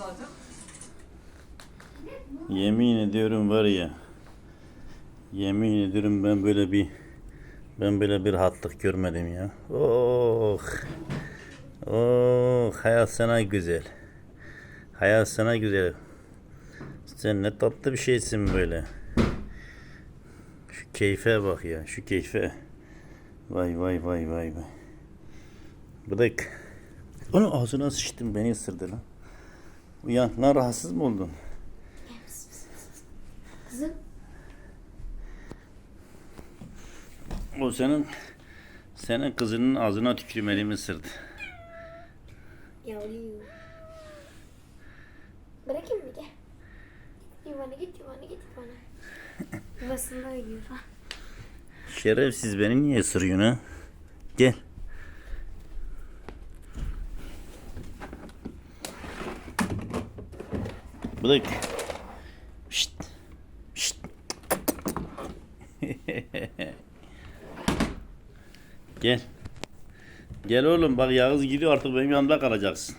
zaten. Yemin ediyorum var ya. Yemin ediyorum ben böyle bir ben böyle bir hatlık görmedim ya. Oh. Oh hayat sana güzel. Hayat sana güzel. Sen ne tatlı bir şeysin böyle. Şu keyfe bak ya, şu keyfe. Vay vay vay vay vay. Bıdık. Onu ağzına sıçtım beni ısırdı lan. Uyan lan rahatsız mı oldun? Kızım. O senin senin kızının ağzına tükürüm elimi ısırdı. Yavru. Bırakayım mı gel. Yuvana git yuvana git yuvana. Yuvasında uyuyor. Şerefsiz beni niye ısırıyorsun ha? Gel. Bıdık. Şşt. Şşt. Gel. Gel oğlum bak Yağız gidiyor artık benim yanımda kalacaksın.